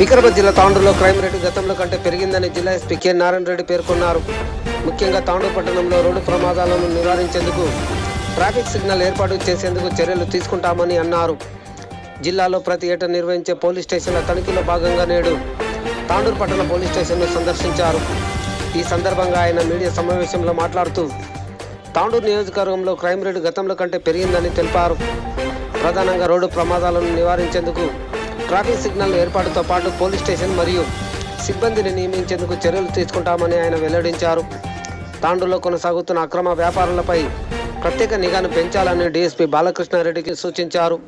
వికారాబాద్ జిల్లా తాండూరులో crime rate గతంలో కంటే పెరిగిందని జిల్లా ఎస్పీ కె నారాయణ రెడ్డి పేర్కొన్నారు. ముఖ్యంగా తాండూరు పట్టణంలో రోడ్డు ప్రమాదాలను నివారించేందుకు ట్రాఫిక్ సిగ్నల్ ఏర్పాటు చేసేందుకు చర్యలు తీసుకుంటామని అన్నారు. జిల్లాలో ప్రతి ఏటా నిర్వహించే పోలీస్ స్టేషన్ల తనిఖీలో భాగంగా నేడు తాండూరు పట్టణ పోలీస్ స్టేషన్ను సందర్శించారు. ఈ సందర్భంగా ఆయన మీడియా సమావేశంలో మాట్లాడుతూ తాండూరు నియోజకవర్గంలో క్రైమ్ రేటు గతంలో కంటే పెరిగిందని తెలిపారు. ప్రధానంగా రోడ్డు ప్రమాదాలను నివారించేందుకు ట్రాఫిక్ సిగ్నల్ ఏర్పాటుతో పాటు పోలీస్ స్టేషన్ మరియు సిబ్బందిని నియమించేందుకు చర్యలు తీసుకుంటామని ఆయన వెల్లడించారు. తాండూరులో కొనసాగుతున్న అక్రమ వ్యాపారాలపై ప్రత్యేక నిఘాను పెంచాలని డీఎస్పీ బాలకృష్ణారెడ్డికి సూచించారు.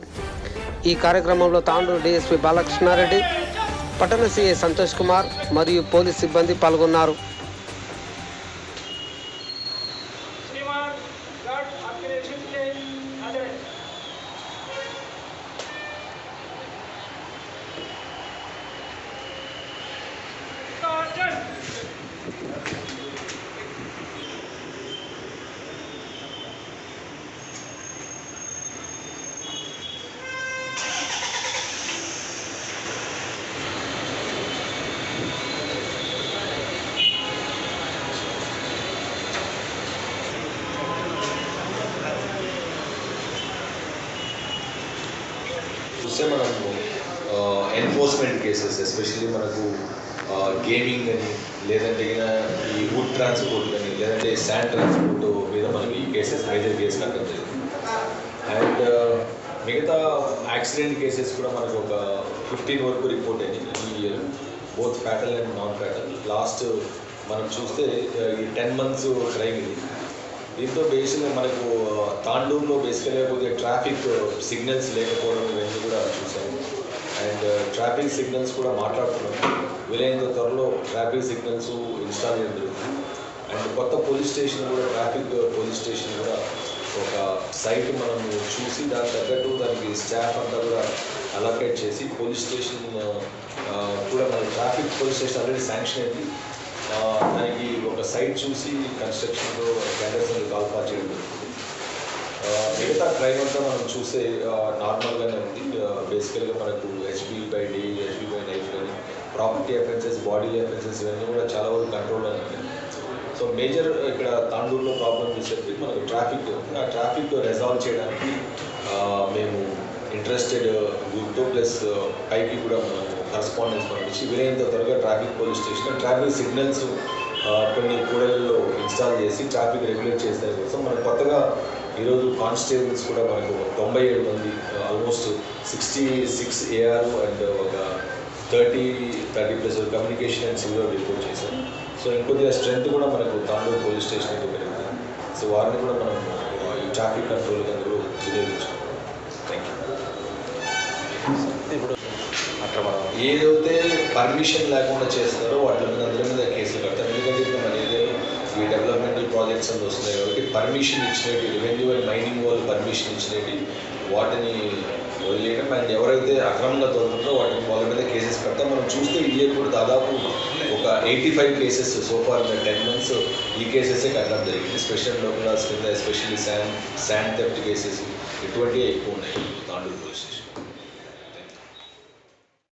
ఈ కార్యక్రమంలో తాండూరు డీఎస్పీ బాలకృష్ణారెడ్డి పట్టణ సీఏ సంతోష్ కుమార్ మరియు పోలీస్ సిబ్బంది పాల్గొన్నారు. చూస్తే మనకు ఎన్ఫోర్స్మెంట్ కేసెస్ ఎస్పెషల్లీ మనకు గేమింగ్ అని లేదంటే ఈ వుడ్ ట్రాన్స్పోర్ట్ కానీ లేదంటే శాండ్ ట్రాన్స్పోర్ట్ మీద మనకి ఈ కేసెస్ మేజర్ కేసు కట్టడం జరిగింది అండ్ మిగతా యాక్సిడెంట్ కేసెస్ కూడా మనకు ఒక ఫిఫ్టీన్ వరకు రిపోర్ట్ అయింది ఈ year both fatal and non fatal last మనం చూస్తే ఈ టెన్ మంత్స్ క్రైమ్ ఇది. దీంతో బేసిక్గా మనకు తాండూరులో బేసికల్గా కొద్దిగా ట్రాఫిక్ సిగ్నల్స్ లేకపోవడం ఇవన్నీ కూడా చూసాము. అండ్ ట్రాఫిక్ సిగ్నల్స్ కూడా మాట్లాడుతున్నాం. వీలైనంత త్వరలో ట్రాఫిక్ సిగ్నల్స్ ఇన్స్టాల్ చేయడం జరుగుతుంది. అండ్ కొత్త పోలీస్ స్టేషన్ కూడా ట్రాఫిక్ పోలీస్ స్టేషన్ కూడా ఒక సైట్ మనం చూసి దాని తగ్గట్టు దానికి స్టాఫ్ అంతా కూడా అలొకేట్ చేసి పోలీస్ స్టేషన్ కూడా మన traffic police station already sanction అయింది. దానికి ఒక సైట్ చూసి కన్స్ట్రక్షన్లో టెండర్స్ కాల్పాల్ చేయడం జరుగుతుంది. ఆ, మిగతా క్రైమ్ అంతా మనం చూసే నార్మల్గానే ఉంది. బేసికల్గా మనకు HB by D HB by night కానీ ప్రాపర్టీ అఫెన్సెస్ బాడీ అఫెన్సెస్ ఇవన్నీ కూడా చాలా వరకు కంట్రోల్ ఉన్నాయి సో మేజర్ ఇక్కడ తాండూరులో ప్రాబ్లం చూసేది మనకు ట్రాఫిక్ ఆ ట్రాఫిక్ రెజాల్వ్ చేయడానికి మేము ఇంట్రెస్టెడ్ గ్రూప్తో ప్లస్ పైకి కూడా మనం కరస్పాండెన్స్ పంపించి వీలైనంత త్వరగా traffic police station traffic signals కొన్ని కూడలలో ఇన్స్టాల్ చేసి ట్రాఫిక్ రెగ్యులేట్ చేసే కోసం మనం కొత్తగా ఈరోజు కానిస్టేబుల్స్ కూడా మనకు తొంభై ఏడు మంది almost sixty six AR and ఒక thirty thirty plus communication and civil report చేశాం సో ఇంకొద్దిగా స్ట్రెంత్ కూడా మనకు తాండూరు పోలీస్ స్టేషన్కి పెరుగుతుంది సో వారిని కూడా మనం ఈ ట్రాఫిక్ కంట్రోల్ అందరూ వినియోగించుకుంటాం థ్యాంక్ యూ ఏదైతే పర్మిషన్ లేకుండా చేస్తారో వాటి మీద అందరి మీద కేసులు కడతారు ఎందుకంటే ఇప్పుడు మన ఏదైనా ఈ డెవలప్మెంటల్ ప్రాజెక్ట్స్ అని వస్తున్నాయి కాబట్టి పర్మిషన్ ఇచ్చినవి రెవెన్యూ అండ్ మైనింగ్ వాళ్ళు పర్మిషన్ ఇచ్చినవి వాటిని వదిలేయడం. అండ్ ఎవరైతే అక్రమంగా తోలుతుంటారో వాటిని వాళ్ళ మీద కేసెస్ కడతాం మనం చూస్తే ఇండియా కూడా దాదాపు ఒక eighty five cases so far ten months ఈ కేసెసే కట్టడం జరిగింది. స్పెషల్ లోపల కింద especially sand sand theft cases ఇటువంటివి ఎక్కువ ఉన్నాయి. Tandur police station.